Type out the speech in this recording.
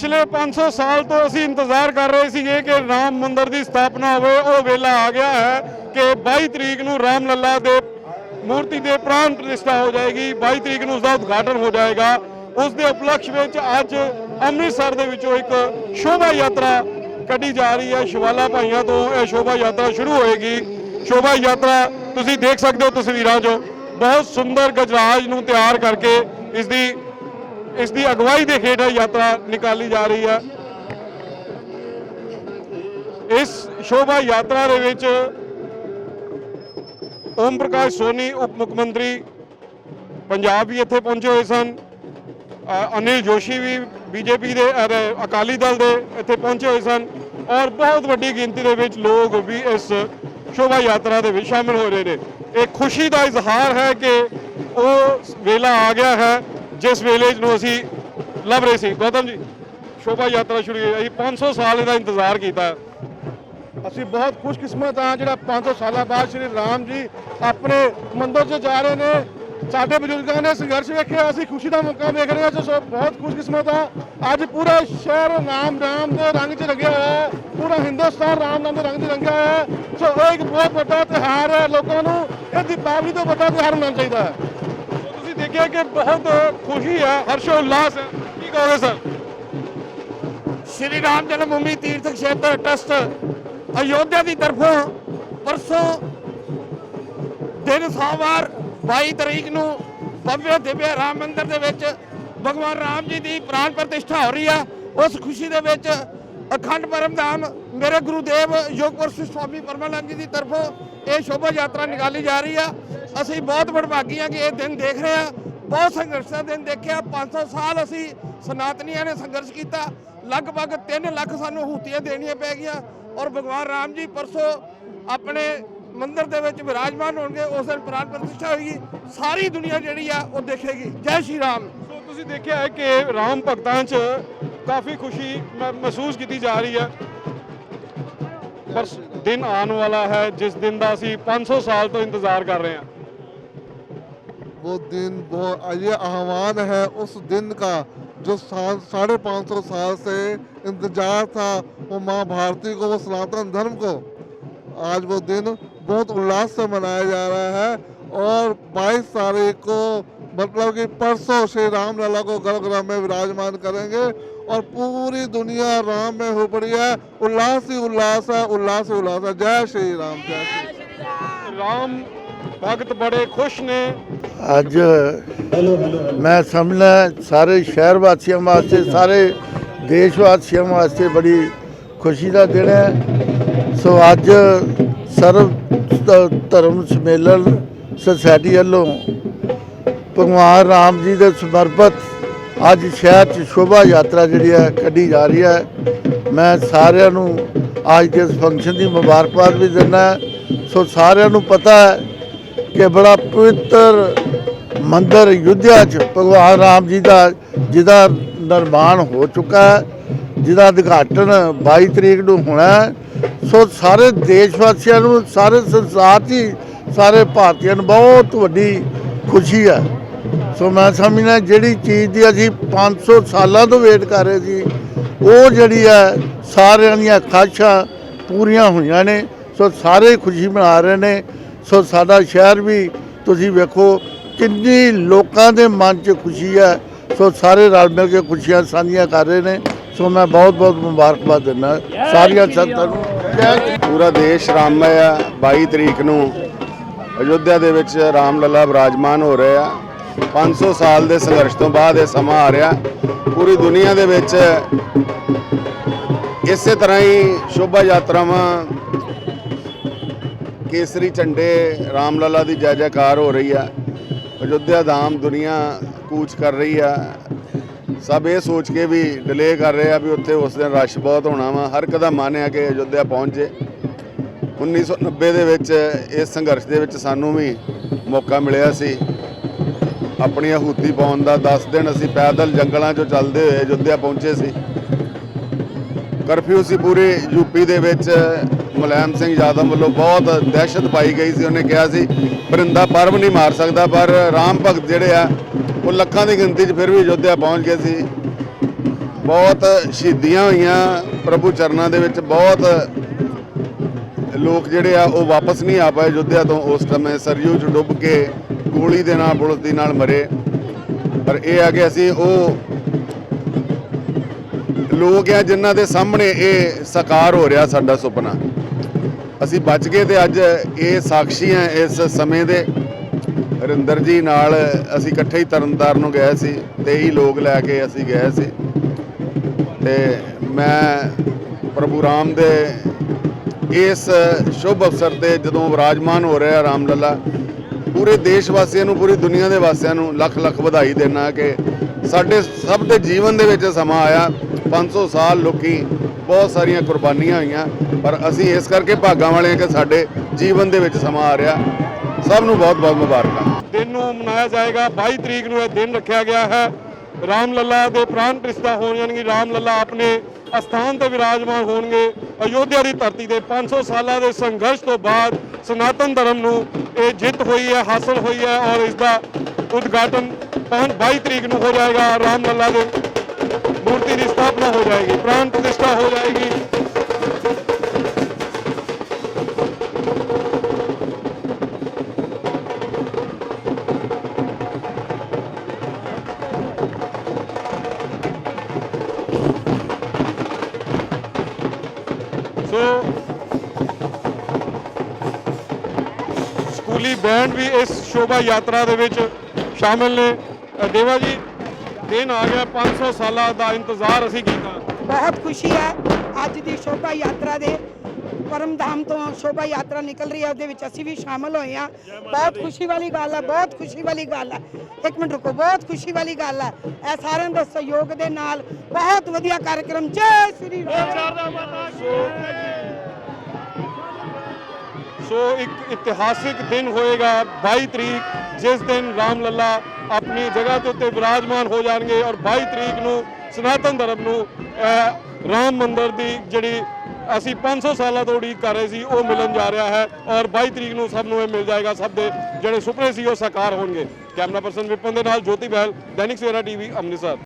ਪਿਛਲੇ 500 ਸਾਲ ਤੋਂ ਅਸੀਂ ਇੰਤਜ਼ਾਰ ਕਰ ਰਹੇ ਸੀਗੇ ਕਿ ਰਾਮ ਮੰਦਰ ਦੀ ਸਥਾਪਨਾ ਹੋਵੇ, ਉਹ ਵੇਲਾ ਆ ਗਿਆ ਹੈ ਕਿ 22 ਤਰੀਕ ਨੂੰ ਰਾਮ ਲੱਲਾ ਦੇ ਮੂਰਤੀ ਦੇ ਪ੍ਰਾਣ ਪ੍ਰਤਿਸ਼ਠਾ ਹੋ ਜਾਏਗੀ 22 ਤਰੀਕ ਨੂੰ ਉਸ ਦਾ ਉਦਘਾਟਨ ਹੋ ਜਾਏਗਾ। ਉਸ ਦੇ ਉਪਲਕਸ਼ ਵਿੱਚ ਅੱਜ ਅੰਮ੍ਰਿਤਸਰ ਦੇ ਵਿੱਚੋਂ ਇੱਕ ਸ਼ੋਭਾ ਯਾਤਰਾ ਕੱਢੀ ਜਾ ਰਹੀ ਹੈ। ਸ਼ਿਵਾਲਾ ਭਾਈਆਂ ਤੋਂ ਇਹ ਸ਼ੋਭਾ ਯਾਤਰਾ ਸ਼ੁਰੂ ਹੋਏਗੀ। ਸ਼ੋਭਾ ਯਾਤਰਾ ਤੁਸੀਂ ਦੇਖ ਸਕਦੇ ਹੋ ਤਸਵੀਰਾਂ 'ਚੋਂ ਬਹੁਤ ਸੁੰਦਰ ਗਜਰਾਜ ਨੂੰ ਤਿਆਰ ਕਰਕੇ ਇਸ ਦੀ ਇਸ ਦੀ ਅਗਵਾਈ ਦੇ ਹੇਠ ਯਾਤਰਾ ਨਿਕਾਲੀ ਜਾ ਰਹੀ ਹੈ। ਇਸ ਸ਼ੋਭਾ ਯਾਤਰਾ ਦੇ ਵਿੱਚ ਓਮ ਪ੍ਰਕਾਸ਼ ਸੋਨੀ, ਉਪ ਮੁੱਖ ਮੰਤਰੀ ਪੰਜਾਬ ਵੀ ਇੱਥੇ ਪਹੁੰਚੇ ਹੋਏ ਸਨ। ਅਨਿਲ ਜੋਸ਼ੀ ਵੀ ਬੀਜੇਪੀ ਦੇ ਅਕਾਲੀ ਦਲ ਦੇ ਇੱਥੇ ਪਹੁੰਚੇ ਹੋਏ ਸਨ ਔਰ ਬਹੁਤ ਵੱਡੀ ਗਿਣਤੀ ਦੇ ਵਿੱਚ ਲੋਕ ਵੀ ਇਸ ਸ਼ੋਭਾ ਯਾਤਰਾ ਦੇ ਵਿੱਚ ਸ਼ਾਮਿਲ ਹੋ ਰਹੇ ਨੇ। ਇਹ ਖੁਸ਼ੀ ਦਾ ਇਜ਼ਹਾਰ ਹੈ ਕਿ ਉਹ ਵੇਲਾ ਆ ਗਿਆ ਹੈ। ਜਿਸ ਵੇਲੇ ਨੂੰ ਅਸੀਂ ਲੱਭ ਰਹੇ ਸੀ। ਗੌਤਮ ਜੀ, ਸ਼ੋਭਾ ਯਾਤਰਾ ਸ਼ੁਰੂ ਹੋਈ। ਅਸੀਂ 500 ਸਾਲ ਇਹਦਾ ਇੰਤਜ਼ਾਰ ਕੀਤਾ। ਅਸੀਂ ਬਹੁਤ ਖੁਸ਼ਕਿਸਮਤ ਹਾਂ ਜਿਹੜਾ 500 ਸਾਲਾਂ ਬਾਅਦ ਸ਼੍ਰੀ ਰਾਮ ਜੀ ਆਪਣੇ ਮੰਦਰ 'ਚ ਜਾ ਰਹੇ ਨੇ। ਸਾਡੇ ਬਜ਼ੁਰਗਾਂ ਨੇ ਸੰਘਰਸ਼ ਵੇਖਿਆ। ਅਸੀਂ ਖੁਸ਼ੀ ਦਾ ਮੌਕਾ ਵੇਖ ਰਹੇ ਹਾਂ। ਸੋ ਬਹੁਤ ਖੁਸ਼ਕਿਸਮਤ ਹਾਂ। ਅੱਜ ਪੂਰਾ ਸ਼ਹਿਰ ਨਾਮ ਰਾਮ ਦੇ ਰੰਗ 'ਚ ਰੰਗਿਆ ਹੋਇਆ ਹੈ। ਪੂਰਾ ਹਿੰਦੁਸਤਾਨ ਰਾਮ ਨਾਮ ਦੇ ਰੰਗ 'ਚ ਰੰਗਿਆ ਹੋਇਆ ਹੈ। ਸੋ ਇਹ ਇੱਕ ਬਹੁਤ ਵੱਡਾ ਤਿਉਹਾਰ ਹੈ। ਲੋਕਾਂ ਨੂੰ ਇਹ ਦੀਪਾਵਲੀ ਤੋਂ ਵੱਡਾ ਤਿਉਹਾਰ ਮਨਾਉਣਾ ਚਾਹੀਦਾ ਹੈ। ਦੇਖ ਕਿ ਬਹੁਤ ਖੁਸ਼ੀ ਹੈ ਹਰਸ਼ੋ ਉਲਾਸ ਹੈ ਕੀ ਕਹੋਗੇ, ਸਰ? ਸ਼੍ਰੀ ਰਾਮ ਜਨਮ ਭੂਮੀ ਤੀਰਥ ਖੇਤਰ ਟਰਸਟ ਅਯੋਧਿਆ ਦੀ ਤਰਫੋਂ ਪਰਸੋਂ ਦਿਨ ਸੋਮਵਾਰ 22 ਤਰੀਕ ਨੂੰ ਭਵਯ ਦਿਵਯ ਰਾਮ ਮੰਦਿਰ ਦੇ ਵਿੱਚ ਭਗਵਾਨ ਰਾਮ ਜੀ ਦੀ ਪ੍ਰਾਣ ਪ੍ਰਤਿਸ਼ਠਾ ਹੋ ਰਹੀ ਆ। ਉਸ ਖੁਸ਼ੀ ਦੇ ਵਿੱਚ ਅਖੰਡ ਪਰਮਧਾਮ ਮੇਰੇ ਗੁਰੂਦੇਵ ਯੋਗਪੁਰ ਸਵਾਮੀ ਪਰਮਾਨੰਦ ਜੀ ਦੀ ਤਰਫੋਂ ਇਹ ਸ਼ੋਭਾ ਯਾਤਰਾ ਨਿਕਾਲੀ ਜਾ ਰਹੀ ਆ। ਅਸੀਂ ਬਹੁਤ ਵਡਭਾਗੀ ਆ ਕਿ ਇਹ ਦਿਨ ਦੇਖ ਰਹੇ ਆ। ਬਹੁਤ ਸੰਘਰਸ਼ ਦਾ ਦਿਨ ਦੇਖਿਆ। 500 ਸਾਲ ਅਸੀਂ ਸਨਾਤਨੀਆਂ ਨੇ ਸੰਘਰਸ਼ ਕੀਤਾ। ਲਗਭਗ 3 ਲੱਖ ਸਾਨੂੰ ਹੂਤੀਆਂ ਦੇਣੀਆਂ ਪੈ ਗਈਆਂ। ਔਰ ਭਗਵਾਨ ਰਾਮ ਜੀ ਪਰਸੋਂ ਆਪਣੇ ਮੰਦਿਰ ਦੇ ਵਿੱਚ ਵਿਰਾਜਮਾਨ ਹੋਣਗੇ। ਉਸ ਦਿਨ ਪ੍ਰਾਣ ਪ੍ਰਤਿਸ਼ਠਾ ਹੋਏਗੀ। ਸਾਰੀ ਦੁਨੀਆ ਜਿਹੜੀ ਆ, ਉਹ ਦੇਖੇਗੀ। ਜੈ ਸ਼੍ਰੀ ਰਾਮ। ਸੋ ਤੁਸੀਂ ਦੇਖਿਆ ਹੈ ਕਿ ਰਾਮ ਭਗਤਾਂ 'ਚ ਕਾਫੀ ਖੁਸ਼ੀ ਮ- ਮਹਿਸੂਸ ਕੀਤੀ ਜਾ ਰਹੀ ਹੈ। ਪਰ ਦਿਨ ਆਉਣ ਵਾਲਾ ਹੈ ਜਿਸ ਦਿਨ ਦਾ ਅਸੀਂ 500 ਸਾਲ ਤੋਂ ਇੰਤਜ਼ਾਰ ਕਰ ਰਹੇ ਹਾਂ वो दिन वो ये आह्वान है उस दिन का जो सा- साढ़े पाँच सौ साल से इंतजार था वो माँ भारती को वो सनातन धर्म को आज वो दिन बहुत उल्लास से मनाया जा रहा है और 22 तारीख को मतलब कि परसों श्री राम लला को गर्भगृह में विराजमान करेंगे और पूरी दुनिया राम में हो पड़ी है उल्लास ही उल्लास है उल्लास ही उल्लास है जय श्री राम जय श्री ਰਾਮ ਭਗਤ ਬੜੇ ਖੁਸ਼ ਨੇ ਅੱਜ ਮੈਂ ਸਮਝਦਾ ਸਾਰੇ ਸ਼ਹਿਰ ਵਾਸੀਆਂ ਵਾਸਤੇ ਸਾਰੇ ਦੇਸ਼ ਵਾਸੀਆਂ ਵਾਸਤੇ ਬੜੀ ਖੁਸ਼ੀ ਦਾ ਦਿਨ ਹੈ ਸੋ ਅੱਜ ਸਰਵ ਧ- ਧਰਮ ਸਮੇਲਨ ਸੁਸਾਇਟੀ ਵੱਲੋਂ ਭਗਵਾਨ ਰਾਮ ਜੀ ਦੇ ਸਮਰਪਿਤ ਅੱਜ ਸ਼ਹਿਰ 'ਚ ਸ਼ੋਭਾ ਯਾਤਰਾ ਜਿਹੜੀ ਹੈ ਕੱਢੀ ਜਾ ਰਹੀ ਹੈ। ਮੈਂ ਸਾਰਿਆਂ ਨੂੰ ਅੱਜ ਦੇ ਇਸ ਫੰਕਸ਼ਨ ਦੀ ਮੁਬਾਰਕਬਾਦ ਵੀ ਦਿੰਦਾ ਸੋ ਸਾਰਿਆਂ ਨੂੰ ਪਤਾ ਹੈ ਕਿ ਬੜਾ ਪਵਿੱਤਰ ਮੰਦਰ ਯੁੱਧਿਆ 'ਚ ਭਗਵਾਨ ਰਾਮ ਜੀ ਦਾ, ਜਿਹਦਾ ਨਿਰਮਾਣ ਹੋ ਚੁੱਕਾ ਹੈ, ਜਿਹਦਾ ਉਦਘਾਟਨ 22 ਤਰੀਕ ਨੂੰ ਹੋਣਾ ਸੋ ਸਾਰੇ ਦੇਸ਼ ਵਾਸੀਆਂ ਨੂੰ, ਸਾਰੇ ਸੰਸਾਰ 'ਚ ਹੀ ਸਾਰੇ ਭਾਰਤੀਆਂ ਨੂੰ ਬਹੁਤ ਵੱਡੀ ਖੁਸ਼ੀ ਹੈ। ਸੋ ਮੈਂ ਸਮਝਦਾ ਜਿਹੜੀ ਚੀਜ਼ ਦੀ ਅਸੀਂ 500 ਸਾਲਾਂ ਤੋਂ ਵੇਟ ਕਰ ਰਹੇ ਸੀ ਉਹ ਜਿਹੜੀ ਹੈ ਸਾਰਿਆਂ ਦੀਆਂ ਖਾਸ਼ਾਂ ਪੂਰੀਆਂ ਹੋਈਆਂ ਨੇ। ਸੋ ਸਾਰੇ ਖੁਸ਼ੀ ਮਨਾ ਰਹੇ ਨੇ। ਸੋ ਸਾਡਾ ਸ਼ਹਿਰ ਵੀ ਤੁਸੀਂ ਵੇਖੋ ਕਿੰਨੀ ਲੋਕਾਂ ਦੇ ਮਨ 'ਚ ਖੁਸ਼ੀ ਹੈ। ਸੋ ਸਾਰੇ ਰਲ ਮਿਲ ਕੇ ਖੁਸ਼ੀਆਂ ਸਾਂਝੀਆਂ ਕਰ ਰਹੇ ਨੇ। ਸੋ ਮੈਂ ਬਹੁਤ ਬਹੁਤ ਮੁਬਾਰਕਬਾਦ ਦਿੰਦਾ ਸਾਰੀਆਂ ਸੰਤਾਂ ਨੂੰ। ਪੂਰਾ ਦੇਸ਼ ਰਾਮਮय ਆ 22 ਤਰੀਕ ਨੂੰ ਅਯੋਧਿਆ ਦੇ ਵਿੱਚ ਰਾਮ ਲੱਲਾ ਵਿਰਾਜਮਾਨ ਹੋ ਰਹੇ। ਆ 500 ਸਾਲ ਦੇ ਸੰਘਰਸ਼ ਤੋਂ ਬਾਅਦ ਇਹ ਸਮਾਂ ਆ ਰਿਹਾ। ਪੂਰੀ ਦੁਨੀਆ ਦੇ ਵਿੱਚ ਇਸੇ ਤਰ੍ਹਾਂ ਹੀ ਸ਼ੋਭਾ ਯਾਤਰਾਵਾਂ, ਕੇਸਰੀ ਝੰਡੇ, ਰਾਮਲਲਾ ਦੀ ਜੈ ਜੈਕਾਰ ਹੋ ਰਹੀ ਆ। ਅਯੋਧਿਆ ਧਾਮ ਦੁਨੀਆ ਕੂਚ ਕਰ ਰਹੀ ਆ। ਸਭ ਇਹ ਸੋਚ ਕੇ ਵੀ ਡਿਲੇ ਕਰ ਰਹੇ ਆ ਵੀ ਉੱਥੇ ਉਸ ਦਿਨ ਰਸ਼ ਬਹੁਤ ਹੋਣਾ ਵਾ। ਹਰ ਇੱਕ ਦਾ ਮਨ ਆ ਕਿ ਅਯੋਧਿਆ ਪਹੁੰਚੇ 1990 ਦੇ ਵਿੱਚ ਇਸ ਸੰਘਰਸ਼ ਦੇ ਵਿੱਚ ਸਾਨੂੰ ਵੀ ਮੌਕਾ ਮਿਲਿਆ ਸੀ। ਆਪਣੀ ਆਹੂਤੀ ਪਾਉਣ ਦਾ 10 ਦਿਨ ਅਸੀਂ ਪੈਦਲ ਜੰਗਲਾਂ 'ਚੋਂ ਚੱਲਦੇ ਹੋਏ ਅਯੋਧਿਆ ਪਹੁੰਚੇ ਸੀ। ਕਰਫਿਊ ਸੀ ਪੂਰੇ ਯੂਪੀ ਦੇ ਵਿੱਚ। ਮੁਲਾਇਮ ਸਿੰਘ ਯਾਦਵ ਵੱਲੋਂ ਬਹੁਤ ਦਹਿਸ਼ਤ ਪਾਈ ਗਈ ਸੀ। ਉਹਨੇ ਕਿਹਾ ਸੀ, ਪਰਿੰਦਾ ਪਰਮ ਨਹੀਂ ਮਾਰ ਸਕਦਾ, ਪਰ ਰਾਮ ਭਗਤ ਜਿਹੜੇ ਆ, ਉਹ ਲੱਖਾਂ ਦੀ ਗਿਣਤੀ 'ਚ ਫਿਰ ਵੀ ਅਯੋਧਿਆ ਪਹੁੰਚ ਗਏ ਸੀ। ਬਹੁਤ ਸ਼ਹੀਦੀਆਂ ਹੋਈਆਂ ਪ੍ਰਭੂ ਚਰਨਾਂ ਦੇ ਵਿੱਚ। ਬਹੁਤ ਲੋਕ ਜਿਹੜੇ ਆ, ਉਹ ਵਾਪਸ ਨਹੀਂ ਆ ਪਾਏ ਯੁੱਧਿਆ ਤੋਂ। ਉਸ ਸਮੇਂ ਸਰਯੂ ਚ ਡੁੱਬ ਕੇ ਗੋਲੀ ਦੇ ਨਾਲ, ਬੁਲਟ ਦੀ ਨਾਲ ਮਰੇ। ਪਰ ਇਹ ਆ ਕਿ ਅਸੀਂ ਉਹ ਲੋਕ ਆ ਜਿਨ੍ਹਾਂ ਦੇ ਸਾਹਮਣੇ ਇਹ ਸਾਕਾਰ ਹੋ ਰਿਹਾ ਸਾਡਾ ਸੁਪਨਾ। ਅਸੀਂ ਬਚ ਗਏ ਤੇ ਅੱਜ ਇਹ ਸਾਖੀ ਆ ਇਸ ਸਮੇਂ ਦੇ। ਰਿੰਦਰ ਜੀ ਨਾਲ ਅਸੀਂ ਇਕੱਠੇ ਹੀ ਤਰਨਤਾਰਨ ਨੂੰ ਗਏ ਸੀ ਤੇ ਹੀ ਲੋਕ ਲੈ ਕੇ ਅਸੀਂ ਗਏ ਸੀ। ਤੇ ਮੈਂ ਪ੍ਰਭੂ ਰਾਮ ਦੇ ਇਸ ਸ਼ੁਭ ਅਵਸਰ ਤੇ ਜਦੋਂ ਵਿਰਾਜਮਾਨ ਹੋ ਰਿਹਾ ਰਾਮ ਲੱਲਾ ਪੂਰੇ ਦੇਸ਼ ਵਾਸੀਆਂ ਨੂੰ, ਪੂਰੀ ਦੁਨੀਆ ਦੇ ਵਾਸੀਆਂ ਨੂੰ ਲੱਖ ਲੱਖ ਵਧਾਈ ਦੇਣਾ ਕਿ ਸਾਡੇ ਸਭ ਦੇ ਜੀਵਨ ਦੇ ਵਿੱਚ ਸਮਾਂ ਆਇਆ। 500 ਸਾਲ ਲੋਕੀ ਬਹੁਤ ਸਾਰੀਆਂ ਕੁਰਬਾਨੀਆਂ ਹੋਈਆਂ, ਪਰ ਅਸੀਂ ਇਸ ਕਰਕੇ ਭਾਗਾਂ ਵਾਲੇ ਹਾਂ ਕਿ ਸਾਡੇ ਜੀਵਨ ਦੇ ਵਿੱਚ ਸਮਾਂ ਆ ਰਿਹਾ। ਸਭ ਨੂੰ ਬਹੁਤ ਬਹੁਤ ਮੁਬਾਰਕਾਂ। ਦਿਨ ਨੂੰ ਮਨਾਇਆ ਜਾਏਗਾ 22 ਤਰੀਕ ਨੂੰ ਇਹ ਦਿਨ ਰੱਖਿਆ ਗਿਆ ਹੈ। ਰਾਮ ਲੱਲਾ ਦੇ ਪ੍ਰਾਣ ਪ੍ਰਤਿਸ਼ਠਾ ਹੋਣ, ਯਾਨੀ ਰਾਮ ਲੱਲਾ ਆਪਣੇ ਅਸਥਾਨ ਤੇ ਵਿਰਾਜਮਾਨ ਹੋਣਗੇ। ਅਯੋਧਿਆ ਦੀ ਧਰਤੀ ਤੇ 500 ਸਾਲਾਂ ਦੇ ਸੰਘਰਸ਼ ਤੋਂ ਬਾਅਦ ਸਨਾਤਨ ਧਰਮ ਨੂੰ ਇਹ ਜਿੱਤ ਹੋਈ ਹੈ, ਹਾਸਲ ਹੋਈ ਹੈ ਔਰ ਇਸ ਦਾ ਉਦਘਾਟਨ 5 22 ਤਰੀਕ ਨੂੰ ਹੋ ਜਾਏਗਾ, ਰਾਮ ਲੱਲਾ ਦੇ ਮੂਰਤੀ ਦੀ ਸਥਾਪਨਾ ਹੋ ਜਾਏਗੀ, ਪ੍ਰਾਣ ਪ੍ਰਤਿਸ਼ਠਾ ਹੋ ਜਾਏਗੀ। ਸਕੂਲੀ ਬੈਂਡ ਵੀ ਇਸ ਸ਼ੋਭਾ ਯਾਤਰਾ ਦੇ ਵਿੱਚ ਸ਼ਾਮਿਲ ਨੇ। ਦੇਵਾ ਜੀ ਦਿਨ ਆ ਗਿਆ 500 ਸਾਲਾਂ ਦਾ ਇੰਤਜ਼ਾਰ ਅਸੀਂ ਕੀਤਾ। ਬਹੁਤ ਖੁਸ਼ੀ ਹੈ ਅੱਜ ਦੀ ਸ਼ੋਭਾ ਯਾਤਰਾ ਦੇ ਪਰਮ ਧਾਮ ਤੋਂ ਸ਼ੋਭਾ ਯਾਤਰਾ ਨਿਕਲ ਰਹੀ ਹੈ ਉਹਦੇ ਵਿੱਚ ਅਸੀਂ ਵੀ ਸ਼ਾਮਲ ਹੋਏ ਹਾਂ। ਬਹੁਤ ਖੁਸ਼ੀ ਵਾਲੀ ਗੱਲ ਹੈ ਬਹੁਤ ਖੁਸ਼ੀ ਵਾਲੀ ਗੱਲ ਹੈ। ਇੱਕ ਮਿੰਟ ਰੁਕੋ ਬਹੁਤ ਖੁਸ਼ੀ ਵਾਲੀ ਗੱਲ ਹੈ। ਇਹ ਸਾਰਿਆਂ ਦੇ ਸਹਿਯੋਗ ਦੇ ਨਾਲ ਬਹੁਤ ਵਧੀਆ ਕਾਰਜਕ੍ਰਮ। ਜੈ ਸ੍ਰੀ ਰਾਮ। ਸੋ ਇੱਕ ਇਤਿਹਾਸਿਕ ਦਿਨ ਹੋਏਗਾ 22 ਤਰੀਕ, ਜਿਸ ਦਿਨ ਰਾਮ ਲੱਲਾ ਆਪਣੀ ਜਗ੍ਹਾ ਦੇ ਉੱਤੇ ਵਿਰਾਜਮਾਨ ਹੋ ਜਾਣਗੇ ਔਰ 22 ਤਰੀਕ ਨੂੰ ਸਨਾਤਨ ਧਰਮ ਨੂੰ ਰਾਮ ਮੰਦਰ ਦੀ ਜਿਹੜੀ ਅਸੀਂ 500 ਸਾਲਾਂ ਤੋਂ ਉਡੀਕ ਕਰ ਰਹੇ ਸੀ, ਉਹ ਮਿਲਣ ਜਾ ਰਿਹਾ ਹੈ ਔਰ 22 ਤਰੀਕ ਨੂੰ ਸਭ ਨੂੰ ਇਹ ਮਿਲ ਜਾਏਗਾ, ਸਭ ਦੇ ਜਿਹੜੇ ਸੁਪਨੇ ਸੀ ਉਹ ਸਾਕਾਰ ਹੋਣਗੇ। ਕੈਮਰਾ ਪਰਸਨ ਵਿਪਨ ਦੇ ਨਾਲ ਜੋਤੀ ਬਹਿਲ, ਦੈਨਿਕ ਸਵੇਰਾ ਟੀਵੀ, ਅੰਮ੍ਰਿਤਸਰ।